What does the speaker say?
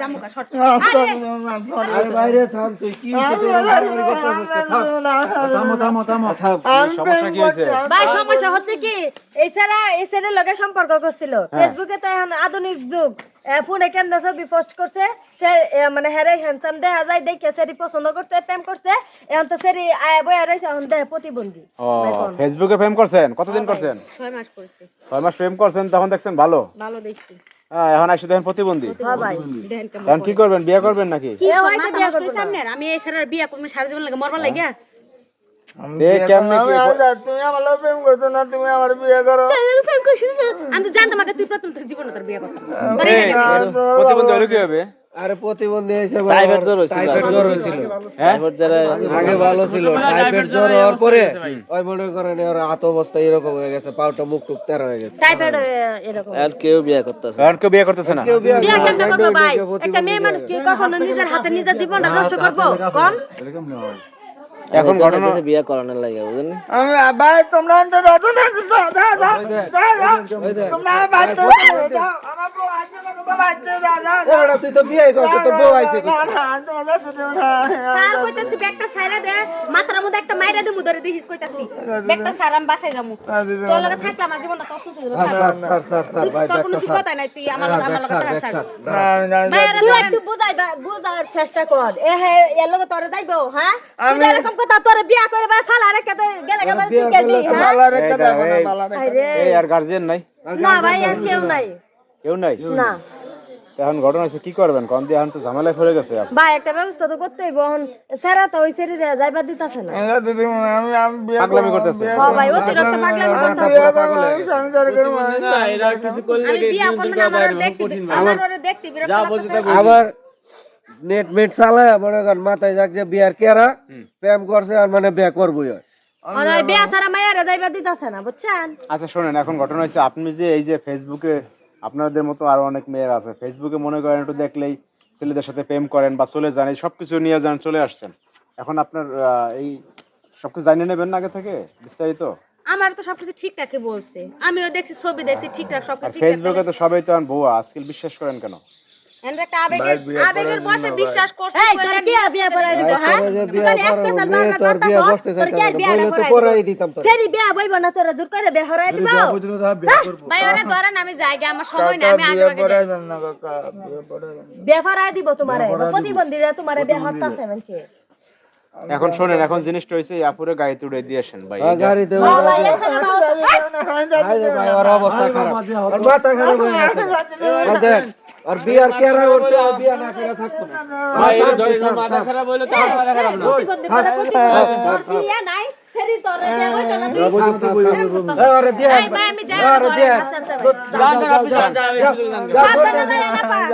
জামু কা শর্ট আরে বাইরে থাম তুই কি হইছে তুই এরকম করতেছিস? থাম। থামো থামো থামো থাম। সমস্যা কি হয়েছে ভাই সমস্যা হচ্ছে কি এই ছাড়া লগে সম্পর্ক করছিল ফেসবুকে তো এখন আধুনিক যুগ ফোনে কেন ছবি পোস্ট করছে সে মানে হেরে হ্যান্ডসাম দেখা যায় দেখে সেরি পছন্দ করছে প্রেম করছে এখন তো আয় বয়ে রয়েছে এখন দেহে প্রতিবন্ধী ফেসবুকে প্রেম করছেন কতদিন করছেন ছয় মাস করছে ছয় মাস প্রেম করছেন তখন দেখছেন ভালো ভালো দেখছি হ্যাঁ, এখন আসলে দেখেন প্রতিবন্ধী। হ্যাঁ কেমন তখন কি করবেন? বিয়ে করবেন নাকি? আমি এই ছেলের বিয়া করব সারা জীবন লাগে মরবার লাগে। প্রতিবন্ধী হলে কি হবে? আরে প্রতিবন্ধী হিসেবে প্রাইভেট জ্বর হয়েছিল টাইফয়েড জ্বর হয়েছিল। হ্যাঁ? আগে ভালো ছিল। টাইফয়েড জ্বর হওয়ার পরে ওই মনে করেন ওর হাত অবস্থা এরকম হয়ে গেছে পাউটা মুখ টুক তেরা হয়ে গেছে। টাইপের এরকম। আর কেউ বিয়ে করতেছে আর কেউ বিয়ে করতেছে না? কেউ বিয়ে কেন না, করব ভাই? একটা মেয়ে মানুষ কি কখনো নিজের হাতে নিজের জীবনটা নষ্ট করব? কম? এখন ঘটনা বিয়ে করানোর লাগে বুঝলেন আমি ভাই তোমরা তো যাও দাও দাও দাও তোমরা বাড়তে দাও আমার বউ আইছে না বাবা দাও দাও যাও তুই তো বিয়ে করছিস তো বউ আইছে না না তোমরা যাও তো না স্যার কইতেছি একটা ছাইরা দে মাথার মধ্যে একটা মাইরা দেবো ধরে দেখিস কইতাছি। ব্যাগটা আমি বাসায় যাব তোর লগে থাকলাম আমার জীবনটা তো অসুস্থ হয়ে যাবে স্যার। স্যার স্যার স্যার ভাই তোর কোনো যোগ্যতা নাই তুই আমার লগে আমার লগে স্যার তাহার স্যার। ছাড় না না তুই একটু বুঝাই বুঝার চেষ্টা কর। এ হে এর লগে তোরে যাইবো হ্যাঁ? তো এরকম কথা তোরে বিয়া করে বা ফালা রেখে দে গেলে গেলে তুই কেবি হ্যাঁ? ভালো রেখে দাও, না এই- রেখে আরে। এই আর গার্জিয়ান নাই? না ভাই আর কেউ নাই। কেউ নাই? না। এখন ঘটনা হচ্ছে কি করবেন? কন দিয়ে এখন তো ঝামেলায় পড়ে গেছে আপনি। ভাই একটা ব্যবস্থা তো করতে হইব। এখন সেরা তো ওই সেরি যাইবা দিতাছে না। দাও দিদি আমি আমি বিয়ে পাগলামি করতেছে। হ্যাঁ ভাই অতিরিক্ত পাগলামি করতাছে। বিয়ে করব আমি সংসার করব আমি আমি বিয়া করব না আমার দেখতে আমার ওরে দেখতে বিরক্ত লাগতেছে। আবার নেট মেট চালায় মনে করেন মাথায় যাক যে বিয়ার কেরা প্রেম করছে আর মানে বিয়ে করবোই। হয় মানে বিয়া ছাড়া মায়েরা যাইবা দিতাছে না বুঝছেন? আচ্ছা শোনেন এখন ঘটনা হচ্ছে আপনি যে এই যে ফেসবুকে আপনাদের মতো আরও অনেক মেয়ের আছে। ফেসবুকে মনে করেন একটু দেখলেই ছেলেদের সাথে প্রেম করেন বা চলে যান এই সব কিছু নিয়ে যান চলে আসছেন। এখন আপনার এই সবকিছু জানিয়ে নেবেন না আগে থেকে? বিস্তারিত? আমার তো সবকিছু ঠিকঠাকই বলছে। আমিও দেখছি ছবি দেখছি ঠিকঠাক আর সবকিছু ঠিকঠাক। ফেসবুকে তো সবাই তো এখন ভুয়া আজকাল বিশ্বাস করেন কেন? একটা আবেগের আবেগের বসে বিশ্বাস করছে এই তোর কি বিয়া পড়াই দিব হ্যাঁ? তোরা যে তুই বিয়া খালি করো, একটা সাল মেয়ে তোর বিয়া করতাছস, বসতে তোর কি আর চাইতে বিয়া তো পড়াই পড়াই দিতাম তোর। সেরি বিয়া বইব না তোরা জোর করে বিয়া হরাই দিব। ভাই ওরে ধরেন আমি জায়গা আমার সময় না আমি আগে আগে যাই। বিয়া হরাই দিব তোমারে প্রতিবন্ধীরা তোমারে বিয়া হত্যাছে মানছে। এখন শোনেন এখন জিনিসটা হয়েছে আপুরে গাড়িতে উড়ে দিয়ে আসেন ভাই আর গাড়িতে ভাই ওর অবস্থা খারাপ। মাথা খারাপ হয়ে গেছে। আর আর বিয়ার কেরা করছে আর বিয়া না করে থাকতো না প্রতিবন্ধী তোর কি ইয়া নাই সেরি তোরে বিয়া হইতো না তুই এই ওরে দিয়ে ভাই আমি যাই আচ্ছা আচ্ছা ভাই